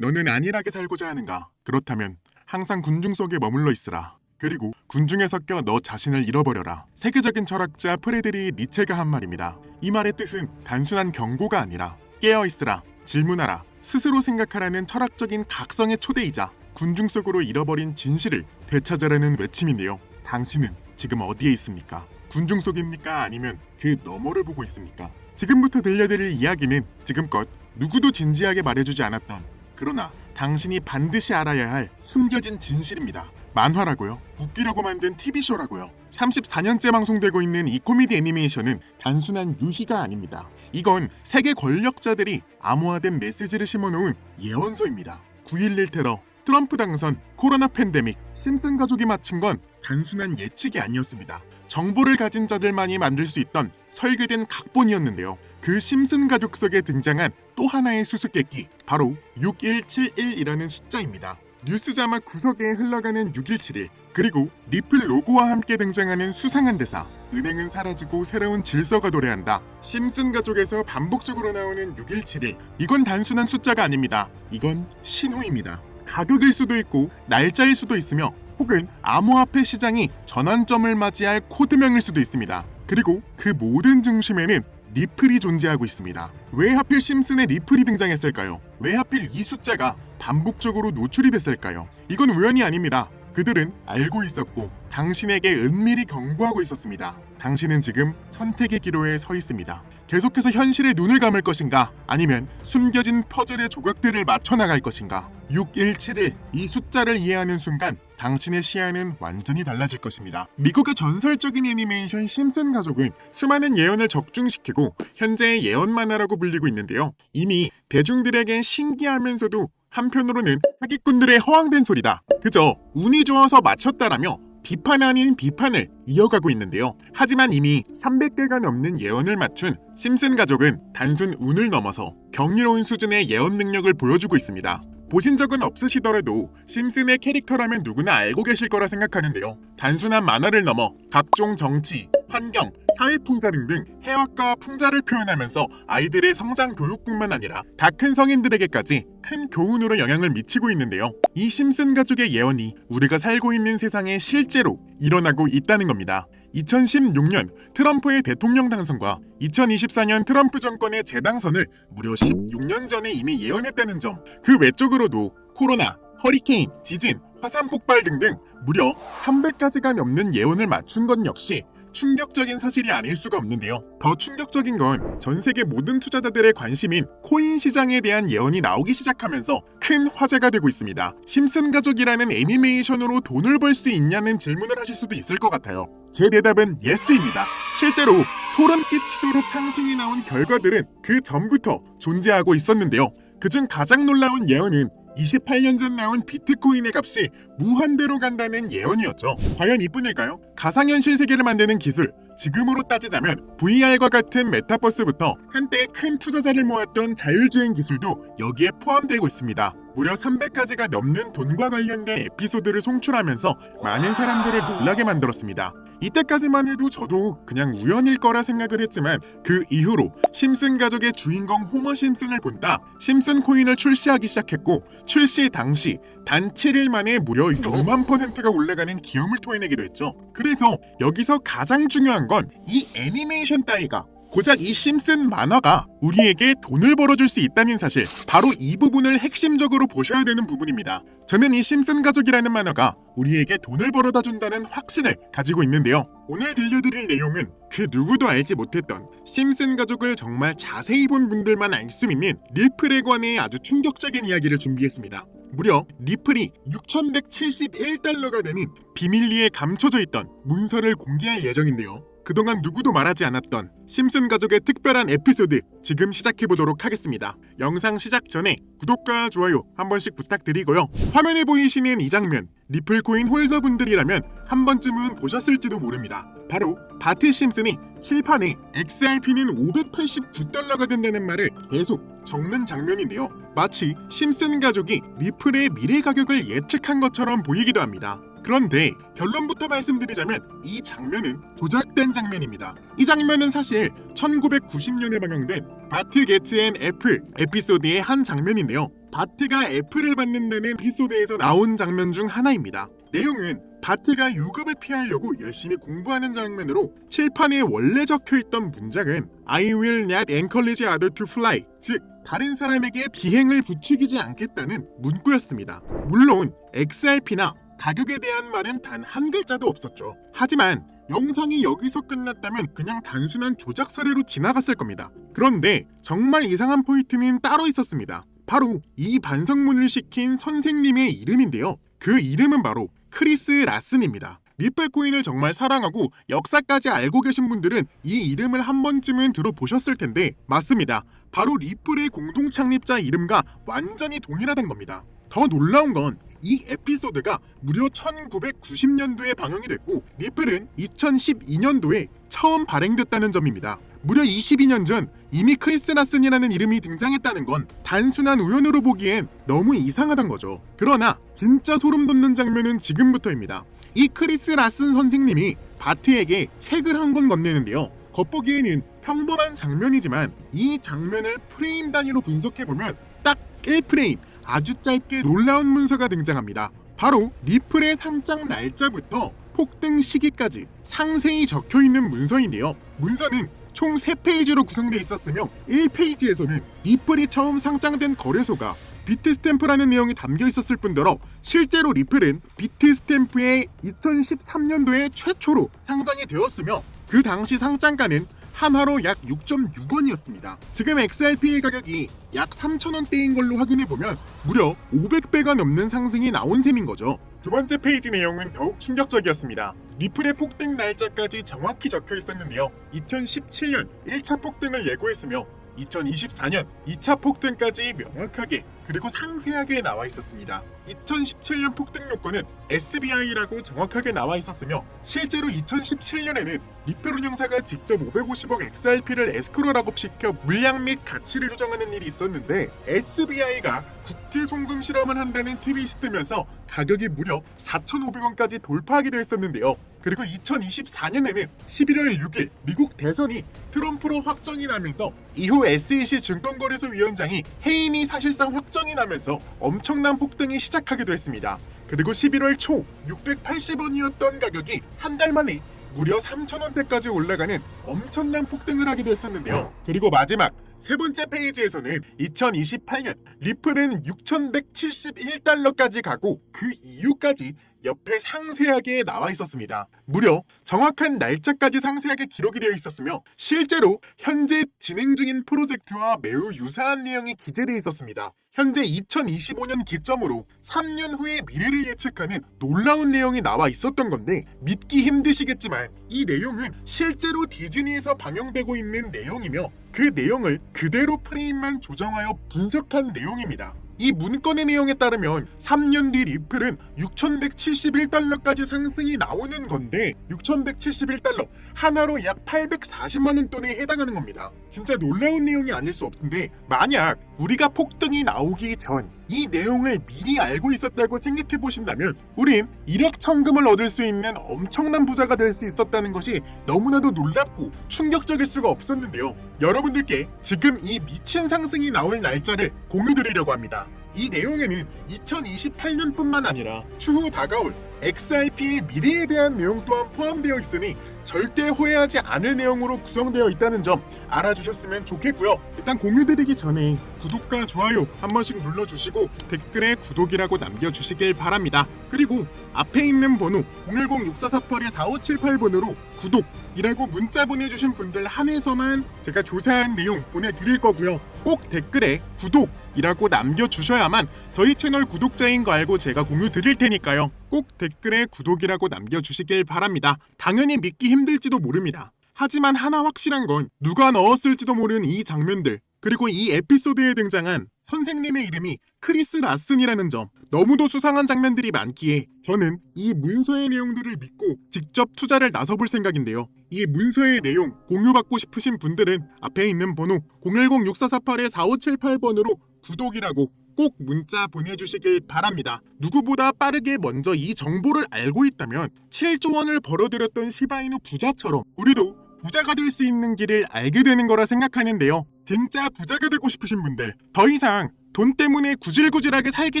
너는 안일하게 살고자 하는가? 그렇다면 항상 군중 속에 머물러 있으라. 그리고 군중에 섞여 너 자신을 잃어버려라. 세계적인 철학자 프레데리 니체가 한 말입니다. 이 말의 뜻은 단순한 경고가 아니라 깨어 있으라, 질문하라, 스스로 생각하라는 철학적인 각성의 초대이자 군중 속으로 잃어버린 진실을 되찾아라는 외침인데요. 당신은 지금 어디에 있습니까? 군중 속입니까? 아니면 그 너머를 보고 있습니까? 지금부터 들려드릴 이야기는 지금껏 누구도 진지하게 말해주지 않았던 그러나 당신이 반드시 알아야 할 숨겨진 진실입니다. 만화라고요? 웃기려고 만든 TV쇼라고요? 34년째 방송되고 있는 이 코미디 애니메이션은 단순한 유희가 아닙니다. 이건 세계 권력자들이 암호화된 메시지를 심어놓은 예언서입니다. 9.11 테러, 트럼프 당선, 코로나 팬데믹, 심슨 가족이 맞춘 건 단순한 예측이 아니었습니다. 정보를 가진 자들만이 만들 수 있던 설계된 각본이었는데요. 그 심슨 가족 속에 등장한 또 하나의 수수께끼, 바로 6171이라는 숫자입니다. 뉴스 자막 구석에 흘러가는 6171, 그리고 리플 로고와 함께 등장하는 수상한 대사, 은행은 사라지고 새로운 질서가 도래한다. 심슨 가족에서 반복적으로 나오는 6171, 이건 단순한 숫자가 아닙니다. 이건 신호입니다. 가격일 수도 있고 날짜일 수도 있으며 혹은 암호화폐 시장이 전환점을 맞이할 코드명일 수도 있습니다. 그리고 그 모든 중심에는 리플이 존재하고 있습니다. 왜 하필 심슨의 리플이 등장했을까요? 왜 하필 이 숫자가 반복적으로 노출이 됐을까요? 이건 우연이 아닙니다. 그들은 알고 있었고 당신에게 은밀히 경고하고 있었습니다. 당신은 지금 선택의 기로에 서 있습니다. 계속해서 현실에 눈을 감을 것인가? 아니면 숨겨진 퍼즐의 조각들을 맞춰 나갈 것인가? 6171, 이 숫자를 이해하는 순간 당신의 시야는 완전히 달라질 것입니다. 미국의 전설적인 애니메이션 심슨 가족은 수많은 예언을 적중시키고 현재의 예언 만화라고 불리고 있는데요. 이미 대중들에겐 신기하면서도 한편으로는 사기꾼들의 허황된 소리다. 그저 운이 좋아서 맞췄다라며 비판 아닌 비판을 이어가고 있는데요. 하지만 이미 300개가 넘는 예언을 맞춘 심슨 가족은 단순 운을 넘어서 경이로운 수준의 예언 능력을 보여주고 있습니다. 보신 적은 없으시더라도 심슨의 캐릭터라면 누구나 알고 계실 거라 생각하는데요. 단순한 만화를 넘어 각종 정치, 환경, 사회 풍자 등등 해학과 풍자를 표현하면서 아이들의 성장 교육뿐만 아니라 다 큰 성인들에게까지 큰 교훈으로 영향을 미치고 있는데요. 이 심슨 가족의 예언이 우리가 살고 있는 세상에 실제로 일어나고 있다는 겁니다. 2016년 트럼프의 대통령 당선과 2024년 트럼프 정권의 재당선을 무려 16년 전에 이미 예언했다는 점. 그 외적으로도 코로나, 허리케인, 지진, 화산 폭발 등등 무려 300가지가 넘는 예언을 맞춘 것 역시 충격적인 사실이 아닐 수가 없는데요. 더 충격적인 건 전 세계 모든 투자자들의 관심인 코인 시장에 대한 예언이 나오기 시작하면서 큰 화제가 되고 있습니다. 심슨 가족이라는 애니메이션으로 돈을 벌 수 있냐는 질문을 하실 수도 있을 것 같아요. 제 대답은 예스입니다. 실제로 소름 끼치도록 상승이 나온 결과들은 그 전부터 존재하고 있었는데요. 그중 가장 놀라운 예언은 28년 전 나온 비트코인의 값이 무한대로 간다는 예언이었죠. 과연 이뿐일까요? 가상현실 세계를 만드는 기술, 지금으로 따지자면 VR과 같은 메타버스부터 한때 큰 투자자를 모았던 자율주행 기술도 여기에 포함되고 있습니다. 무려 300가지가 넘는 돈과 관련된 에피소드를 송출하면서 많은 사람들을 놀라게 만들었습니다. 이때까지만 해도 저도 그냥 우연일 거라 생각을 했지만 그 이후로 심슨 가족의 주인공 호머 심슨을 본다 심슨 코인을 출시하기 시작했고 출시 당시 단 7일 만에 무려 6만 퍼센트가 올라가는 기염을 토해내기도 했죠. 그래서 여기서 가장 중요한 건 이 애니메이션 따위가 고작 이 심슨 만화가 우리에게 돈을 벌어줄 수 있다는 사실 바로 이 부분을 핵심적으로 보셔야 되는 부분입니다. 저는 이 심슨 가족이라는 만화가 우리에게 돈을 벌어다 준다는 확신을 가지고 있는데요. 오늘 들려드릴 내용은 그 누구도 알지 못했던 심슨 가족을 정말 자세히 본 분들만 알 수 있는 리플에 관해 아주 충격적인 이야기를 준비했습니다. 무려 리플이 6,171달러가 되는 비밀리에 감춰져 있던 문서를 공개할 예정인데요. 그동안 누구도 말하지 않았던 심슨 가족의 특별한 에피소드 지금 시작해 보도록 하겠습니다. 영상 시작 전에 구독과 좋아요 한 번씩 부탁드리고요. 화면에 보이시는 이 장면 리플코인 홀더분들이라면 한 번쯤은 보셨을지도 모릅니다. 바로 바트 심슨이 칠판에 XRP는 589달러가 된다는 말을 계속 적는 장면인데요. 마치 심슨 가족이 리플의 미래 가격을 예측한 것처럼 보이기도 합니다. 그런데 결론부터 말씀드리자면 이 장면은 조작된 장면입니다. 이 장면은 사실 1990년에 방영된 바트 게츠 앤 F 에피소드의 한 장면인데요. 바트가 F를 받는다는 에피소드에서 나온 장면 중 하나입니다. 내용은 바트가 유급을 피하려고 열심히 공부하는 장면으로 칠판에 원래 적혀있던 문장은 I will not encourage others to fly 즉 다른 사람에게 비행을 부추기지 않겠다는 문구였습니다. 물론 XRP나 가격에 대한 말은 단 한 글자도 없었죠. 하지만 영상이 여기서 끝났다면 그냥 단순한 조작 사례로 지나갔을 겁니다. 그런데 정말 이상한 포인트는 따로 있었습니다. 바로 이 반성문을 시킨 선생님의 이름인데요. 그 이름은 바로 크리스 라슨입니다. 리플 코인을 정말 사랑하고 역사까지 알고 계신 분들은 이 이름을 한 번쯤은 들어보셨을 텐데 맞습니다. 바로 리플의 공동 창립자 이름과 완전히 동일하던 겁니다. 더 놀라운 건 이 에피소드가 무려 1990년도에 방영이 됐고 리플은 2012년도에 처음 발행됐다는 점입니다. 무려 22년 전 이미 크리스 라슨이라는 이름이 등장했다는 건 단순한 우연으로 보기엔 너무 이상하단 거죠. 그러나 진짜 소름 돋는 장면은 지금부터입니다. 이 크리스 라슨 선생님이 바트에게 책을 한 권 건네는데요. 겉보기에는 평범한 장면이지만 이 장면을 프레임 단위로 분석해 보면 딱 1프레임 아주 짧게 놀라운 문서가 등장합니다. 바로 리플의 상장 날짜부터 폭등 시기까지 상세히 적혀 있는 문서인데요. 문서는 총 3페이지로 구성되어 있었으며 1페이지에서는 리플이 처음 상장된 거래소가 비트스탬프라는 내용이 담겨 있었을 뿐더러 실제로 리플은 비트스탬프의 2013년도에 최초로 상장이 되었으며 그 당시 상장가는 한화로 약 6.6원이었습니다. 지금 XRP의 가격이 약 3,000원대인 걸로 확인해 보면 무려 500배가 넘는 상승이 나온 셈인 거죠. 두 번째 페이지 내용은 더욱 충격적이었습니다. 리플의 폭등 날짜까지 정확히 적혀 있었는데요. 2017년 1차 폭등을 예고했으며 2024년 2차 폭등까지 명확하게 그리고 상세하게 나와 있었습니다. 2017년 폭등 요건은 SBI라고 정확하게 나와 있었으며 실제로 2017년에는 리플 운영사가 직접 550억 XRP를 에스크로 락업시켜 물량 및 가치를 조정하는 일이 있었는데 SBI가 국제 송금 실험을 한다는 트윗이 뜨면서 가격이 무려 4,500원까지 돌파하기도 했었는데요. 그리고 2024년에는 11월 6일 미국 대선이 트럼프로 확정이 나면서 이후 SEC 증권거래소 위원장이 해임이 사실상 확정이 나면서 엄청난 폭등이 시작하기도 했습니다. 그리고 11월 초 680원이었던 가격이 한 달 만에 무려 3,000원대까지 올라가는 엄청난 폭등을 하기도 했었는데요. 그리고 마지막 세 번째 페이지에서는 2028년 리플은 6,171달러까지 가고 그 이유까지 옆에 상세하게 나와 있었습니다. 무려 정확한 날짜까지 상세하게 기록이 되어 있었으며 실제로 현재 진행 중인 프로젝트와 매우 유사한 내용이 기재되어 있었습니다. 현재 2025년 기점으로 3년 후의 미래를 예측하는 놀라운 내용이 나와 있었던 건데 믿기 힘드시겠지만 이 내용은 실제로 디즈니에서 방영되고 있는 내용이며 그 내용을 그대로 프레임만 조정하여 분석한 내용입니다. 이 문건의 내용에 따르면 3년 뒤 리플은 6,171달러까지 상승이 나오는 건데 6,171달러 하나로 약 840만 원 돈에 해당하는 겁니다. 진짜 놀라운 내용이 아닐 수 없는데 만약 우리가 폭등이 나오기 전 이 내용을 미리 알고 있었다고 생각해 보신다면 우린 1억 천금을 얻을 수 있는 엄청난 부자가 될 수 있었다는 것이 너무나도 놀랍고 충격적일 수가 없었는데요. 여러분들께 지금 이 미친 상승이 나올 날짜를 공유드리려고 합니다. 이 내용에는 2028년뿐만 아니라 추후 다가올 XRP의 미래에 대한 내용 또한 포함되어 있으니 절대 후회하지 않을 내용으로 구성되어 있다는 점 알아주셨으면 좋겠고요. 일단 공유드리기 전에 구독과 좋아요 한 번씩 눌러주시고 댓글에 구독이라고 남겨주시길 바랍니다. 그리고 앞에 있는 번호 010-6448-4578번으로 구독 이라고 문자 보내주신 분들 한해서만 제가 조사한 내용 보내드릴 거고요. 꼭 댓글에 구독이라고 남겨주셔야만 저희 채널 구독자인 거 알고 제가 공유 드릴 테니까요. 꼭 댓글에 구독이라고 남겨주시길 바랍니다. 당연히 믿기 힘들지도 모릅니다. 하지만 하나 확실한 건 누가 넣었을지도 모르는 이 장면들 그리고 이 에피소드에 등장한 선생님의 이름이 크리스 라슨이라는 점 너무도 수상한 장면들이 많기에 저는 이 문서의 내용들을 믿고 직접 투자를 나서볼 생각인데요. 이 문서의 내용 공유받고 싶으신 분들은 앞에 있는 번호 010-6448-4578번으로 구독이라고 꼭 문자 보내주시길 바랍니다. 누구보다 빠르게 먼저 이 정보를 알고 있다면 7조 원을 벌어들였던 시바이누 부자처럼 우리도 부자가 될 수 있는 길을 알게 되는 거라 생각하는데요. 진짜 부자가 되고 싶으신 분들, 더 이상 돈 때문에 구질구질하게 살기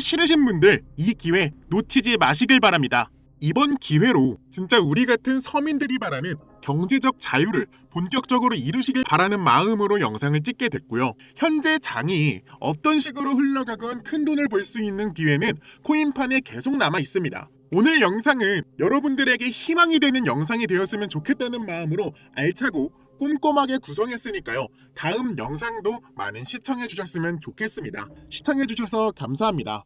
싫으신 분들, 이 기회 놓치지 마시길 바랍니다. 이번 기회로 진짜 우리 같은 서민들이 바라는 경제적 자유를 본격적으로 이루시길 바라는 마음으로 영상을 찍게 됐고요. 현재 장이 어떤 식으로 흘러가건 큰 돈을 벌 수 있는 기회는 코인판에 계속 남아 있습니다. 오늘 영상은 여러분들에게 희망이 되는 영상이 되었으면 좋겠다는 마음으로 알차고 꼼꼼하게 구성했으니까요. 다음 영상도 많은 시청해 주셨으면 좋겠습니다. 시청해 주셔서 감사합니다.